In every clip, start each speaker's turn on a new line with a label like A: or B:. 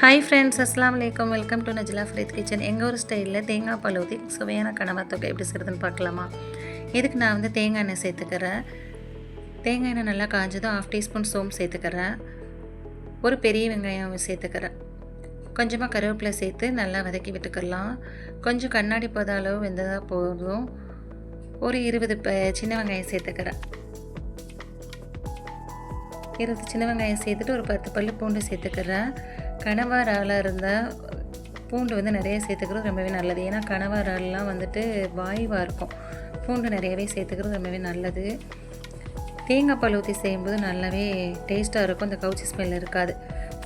A: Hi friends அஸ்லாம் வலைக்கம் welcome to Najila Fareed kitchen எங்கள் ஒரு ஸ்டைலில் தேங்காய் பால் ஊற்றி சுவையான கனவா எப்படி செய்கிறதுன்னு பார்க்கலாமா? இதுக்கு நான் வந்து தேங்காய் எண்ணெய் சேர்த்துக்கிறேன். தேங்காய் எண்ணெய் நல்லா காஞ்சதும் ஆஃப் டீஸ்பூன் சோம்பு சேர்த்துக்கிறேன். ஒரு பெரிய வெங்காயம் சேர்த்துக்கிறேன். கொஞ்சமாக கருவேப்பிலை சேர்த்து நல்லா வதக்கி விட்டுக்கலாம். கொஞ்சம் கண்ணாடி பத அளவு வெந்ததாக போதும். ஒரு இருபது ப சின்ன வெங்காயம் சேர்த்துக்கிறேன். இருபது சின்ன வெங்காயம் சேர்த்துட்டு ஒரு பத்து பல்லு பூண்டு சேர்த்துக்கிறேன். கனவா இறாலாக இருந்தால் பூண்டு வந்து நிறைய சேர்த்துக்கிறது ரொம்பவே நல்லது. ஏன்னா கனவா இறால்லாம் வந்துட்டு வாயுவாக இருக்கும். பூண்டு நிறையவே சேர்த்துக்கிறது ரொம்பவே நல்லது. தேங்காய் பால் ஊற்றி செய்யும்போது நல்லாவே டேஸ்ட்டாக இருக்கும். அந்த கவுச்சி ஸ்மெல் இருக்காது.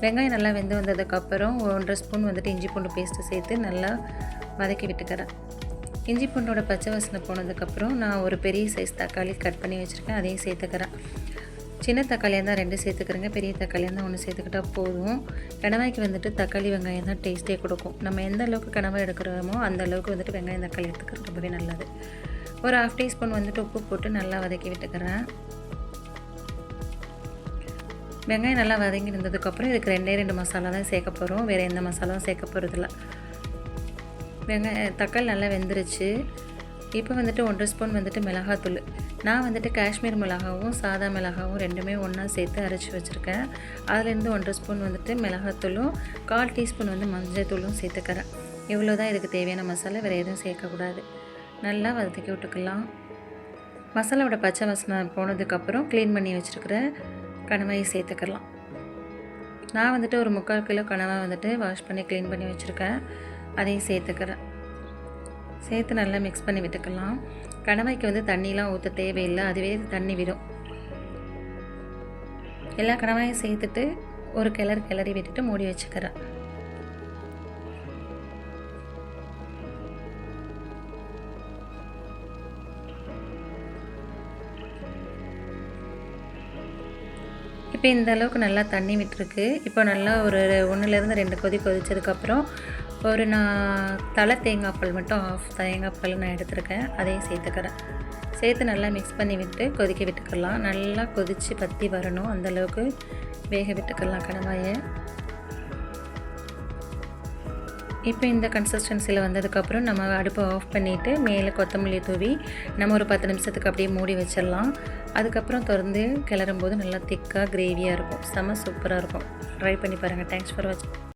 A: வெங்காயம் நல்லா வெந்து வந்ததுக்கப்புறம் ஒன்றரை ஸ்பூன் வந்துட்டு இஞ்சி பூண்டு பேஸ்ட்டு சேர்த்து நல்லா வதக்கி விட்டுக்கிறேன். இஞ்சி பூண்டோட பச்சை வாசனை போனதுக்கப்புறம் நான் ஒரு பெரிய சைஸ் தக்காளி கட் பண்ணி வச்சுருக்கேன். அதையும் சேர்த்துக்கிறேன். சின்ன தக்காளியாக இருந்தால் ரெண்டு சேர்த்துக்கிறேங்க. பெரிய தக்காளியாக இருந்தால் ஒன்று சேர்த்துக்கிட்டால் போதும். கணவாய்க்கு வந்துட்டு தக்காளி வெங்காயம் தான் டேஸ்ட்டே கொடுக்கும். நம்ம எந்த அளவுக்கு கணவாய் எடுக்கிறோமோ அந்த அளவுக்கு வந்துட்டு வெங்காயம் தக்காளி எடுத்துக்கிறது ரொம்பவே நல்லது. ஒரு ஹாஃப் டீஸ்பூன் வந்துட்டு உப்பு போட்டு நல்லா வதக்கி விட்டுக்கிறேன். வெங்காயம் நல்லா வதங்கி இருந்ததுக்கப்புறம் இதுக்கு ரெண்டே ரெண்டு மசாலா தான் சேர்க்க போகிறோம் வேறு எந்த மசாலாவும் சேர்க்க போகிறதில்ல வெங்காய தக்காளி நல்லா வெந்துருச்சு. இப்போ வந்துட்டு ஒன்றரை ஸ்பூன் வந்துட்டு மிளகாத்தூள். நான் வந்துட்டு காஷ்மீர் மிளகாவும் சாதா மிளகாவும் ரெண்டுமே ஒன்றா சேர்த்து அரைச்சி வச்சுருக்கேன். அதுலேருந்து ஒன்றரை ஸ்பூன் வந்துட்டு மிளகாத்தூளும் கால் டீஸ்பூன் வந்து மஞ்சள் தூளும் சேர்த்துக்கிறேன். இவ்வளோ தான் இதுக்கு தேவையான மசாலா வேறு எதுவும் சேர்க்கக்கூடாது. நல்லா வதக்கி விட்டுக்கலாம். மசாலாவோட பச்சை வாசனை போனதுக்கப்புறம் க்ளீன் பண்ணி வச்சுருக்கிற கணவாயை சேர்த்துக்கலாம். நான் வந்துட்டு ஒரு முக்கால் கிலோ கனவா வந்துட்டு வாஷ் பண்ணி க்ளீன் பண்ணி வச்சுருக்கேன். அதையும் சேர்த்துக்கிறேன். சேர்த்து நல்லா மிக்ஸ் பண்ணி விட்டுக்கலாம். கடமைக்கு வந்து தண்ணிலாம் ஊற்ற தேவையில்லை. அதுவே தண்ணி விடும். எல்லா கணவாயும் சேர்த்துட்டு ஒரு கிளறு கிளறி விட்டுட்டு மூடி வச்சுக்கிறேன். இப்போ இந்த அளவுக்கு நல்லா தண்ணி விட்டுருக்கு. இப்போ நல்லா ஒரு ஒன்றுலேருந்து ரெண்டு கொதி கொதிச்சதுக்கப்புறம் ஒரு நான் தலை தேங்காய் பால் மட்டும் ஆஃப் தேங்காய் பால் நான் எடுத்துருக்கேன். அதையும் சேர்த்துக்கிறேன். சேர்த்து நல்லா மிக்ஸ் பண்ணி விட்டு கொதிக்க விட்டுக்கலாம். நல்லா கொதித்து பற்றி வரணும். அந்தளவுக்கு வேக விட்டுக்கலாம் கணவாயை இப்போ இந்த கன்சிஸ்டன்சியில் வந்ததுக்கப்புறம் நம்ம அடுப்பை ஆஃப் பண்ணிவிட்டு மேலே கொத்தமல்லி தூவி நம்ம ஒரு பத்து நிமிஷத்துக்கு அப்படியே மூடி வச்சிடலாம். அதுக்கப்புறம் திறந்து கிளறும்போது நல்லா திக்காக கிரேவியாக இருக்கும். செம்ம சூப்பராக இருக்கும். ட்ரை பண்ணி பாருங்கள் தேங்க்ஸ் ஃபார் வாட்சிங்